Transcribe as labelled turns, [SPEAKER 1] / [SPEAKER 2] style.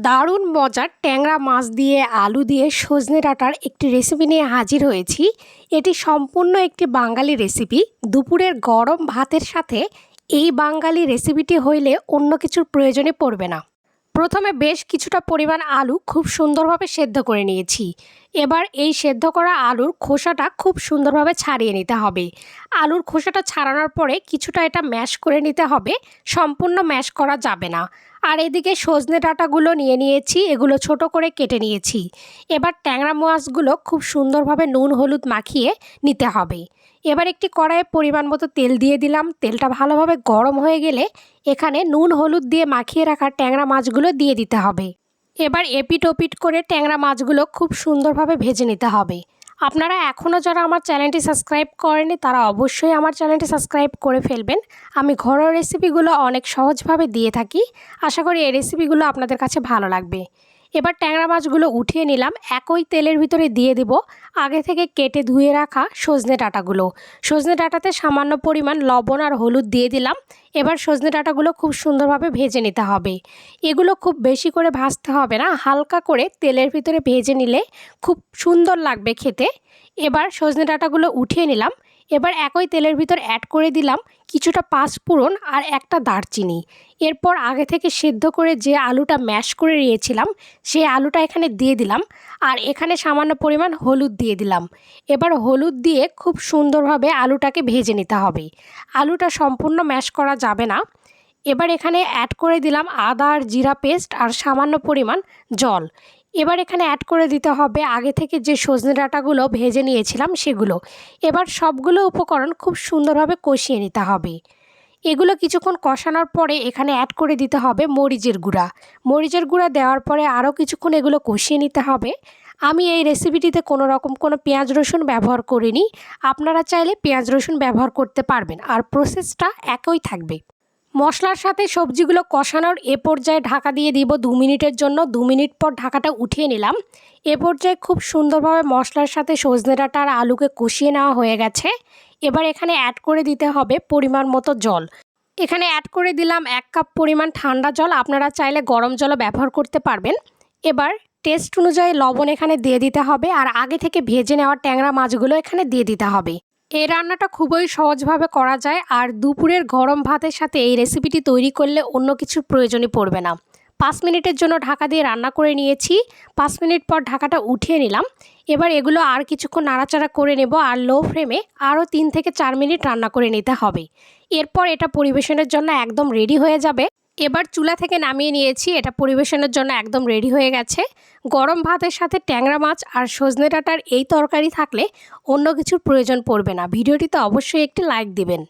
[SPEAKER 1] দারুণ মজার ট্যাংরা মাছ দিয়ে আলু দিয়ে সজনে ডাঁটার একটি রেসিপি নিয়ে হাজির হয়েছি। এটি সম্পূর্ণ একটি বাঙালি রেসিপি দুপুরের গরম ভাতের সাথে এই বাঙালি রেসিপিটি হইলে অন্য কিছুর প্রয়োজনে পড়বে না। প্রথমে বেশ কিছুটা পরিমাণ আলু খুব সুন্দরভাবে সেদ্ধ করে নিয়েছি। এবার এই সেদ্ধ করা আলুর খোসাটা খুব সুন্দরভাবে ছাড়িয়ে নিতে হবে। আলুর খোসাটা ছাড়ানোর পরে কিছুটা এটা ম্যাশ করে নিতে হবে। সম্পূর্ণ ম্যাশ করা যাবে না। আর এদিকে সজনে ডাঁটাগুলো নিয়ে নিয়েছি, এগুলো ছোট করে কেটে নিয়েছি। এবার ট্যাংরা মাছগুলো খুব সুন্দরভাবে নুন হলুদ মাখিয়ে নিতে হবে। এবার একটি কড়াইয়ে পরিমাণ মতো তেল দিয়ে দিলাম। তেলটা ভালোভাবে গরম হয়ে গেলে এখানে নুন হলুদ দিয়ে মাখিয়ে রাখা ট্যাংরা মাছগুলো দিয়ে দিতে হবে। এবার এপিট ওপিট করে ট্যাংরা মাছগুলো খুব সুন্দরভাবে ভেজে নিতে হবে। আপনারা এখনও যারা আমার চ্যানেলটি সাবস্ক্রাইব করেনি তারা অবশ্যই আমার চ্যানেলটি সাবস্ক্রাইব করে ফেলবেন। আমি ঘরোয়া রেসিপিগুলো অনেক সহজভাবে দিয়ে থাকি। আশা করি এই রেসিপিগুলো আপনাদের কাছে ভালো লাগবে। এবার ট্যাংরা মাছগুলো উঠিয়ে নিলাম। একই তেলের ভিতরে দিয়ে দিব। আগে থেকে কেটে ধুয়ে রাখা সজনে ডাঁটাগুলো। সজনে ডাঁটাতে সামান্য পরিমাণ লবণ আর হলুদ দিয়ে দিলাম। এবার সজনে ডাঁটাগুলো খুব সুন্দরভাবে ভেজে নিতে হবে। এগুলো খুব বেশি করে ভাজতে হবে না, হালকা করে তেলের ভিতরে ভেজে নিলে খুব সুন্দর লাগবে খেতে। এবার সজনে ডাঁটাগুলো উঠিয়ে নিলাম। এবার একই তেলের ভিতর অ্যাড করে দিলাম কিছুটা পাঁচফোড়ন আর একটা দারচিনি। এরপর আগে থেকে সেদ্ধ করে যে আলুটা ম্যাশ করে নিয়েছিলাম সেই আলুটা এখানে দিয়ে দিলাম আর এখানে সামান্য পরিমাণ হলুদ দিয়ে দিলাম। এবার হলুদ দিয়ে খুব সুন্দরভাবে আলুটাকে ভেজে নিতে হবে। আলুটা সম্পূর্ণ ম্যাশ করা যাবে না। এবার এখানে অ্যাড করে দিলাম আদা আর জিরা পেস্ট আর সামান্য পরিমাণ জল। এবার এখানে অ্যাড করে দিতে হবে আগে থেকে যে সজনে ডাঁটাগুলো ভেজে নিয়েছিলাম সেগুলো। এবার সবগুলো উপকরণ খুব সুন্দরভাবে কষিয়ে নিতে হবে। এগুলো কিছুক্ষণ কষানোর পরে এখানে অ্যাড করে দিতে হবে মরিচের গুঁড়া। মরিচের গুঁড়া দেওয়ার পরে আরও কিছুক্ষণ এগুলো কষিয়ে নিতে হবে। আমি এই রেসিপিটিতে কোনো রকম কোনো পেঁয়াজ রসুন ব্যবহার করিনি। আপনারা চাইলে পেঁয়াজ রসুন ব্যবহার করতে পারবেন। আর প্রসেসটা একই থাকবে। মশলার সাথে সবজিগুলো কষানোর এ পর্যায়ে ঢাকা দিয়ে দিব দু মিনিটের জন্য। দু মিনিট পর ঢাকাটা উঠিয়ে নিলাম। এ পর্যায়ে খুব সুন্দরভাবে মশলার সাথে সজনে ডাঁটা আর আলুকে কষিয়ে নেওয়া হয়ে গেছে। এবার এখানে অ্যাড করে দিতে হবে পরিমাণ মতো জল। এখানে অ্যাড করে দিলাম এক কাপ পরিমাণ ঠান্ডা জল। আপনারা চাইলে গরম জলও ব্যবহার করতে পারবেন। এবার টেস্ট অনুযায়ী লবণ এখানে দিয়ে দিতে হবে। আর আগে থেকে ভেজে নেওয়া ট্যাংরা মাছগুলো এখানে দিয়ে দিতে হবে। এই রান্নাটা খুবই সহজভাবে করা যায় আর দুপুরের গরম ভাতের সাথে এই রেসিপিটি তৈরি করলে অন্য কিছু প্রয়োজনই পড়বে না। পাঁচ মিনিটের জন্য ঢাকা দিয়ে রান্না করে নিয়েছি। পাঁচ মিনিট পর ঢাকাটা উঠিয়ে নিলাম। এবার এগুলো আর কিছুক্ষণ নাড়াচাড়া করে নেব আর লো ফ্লেমে আরও তিন থেকে চার মিনিট রান্না করে নিতে হবে। এরপর এটা পরিবেশনের জন্য একদম রেডি হয়ে যাবে। এবার চুলা থেকে নামিয়ে নিয়েছি। এটা পরিবেশনের জন্য একদম রেডি হয়ে গেছে। গরম ভাতের সাথে ট্যাংরা মাছ আর সজনে ডাঁটার এই তরকারি থাকলে অন্য কিছুর প্রয়োজন পড়বে না। ভিডিওটিতে অবশ্যই একটি লাইক দিবেন।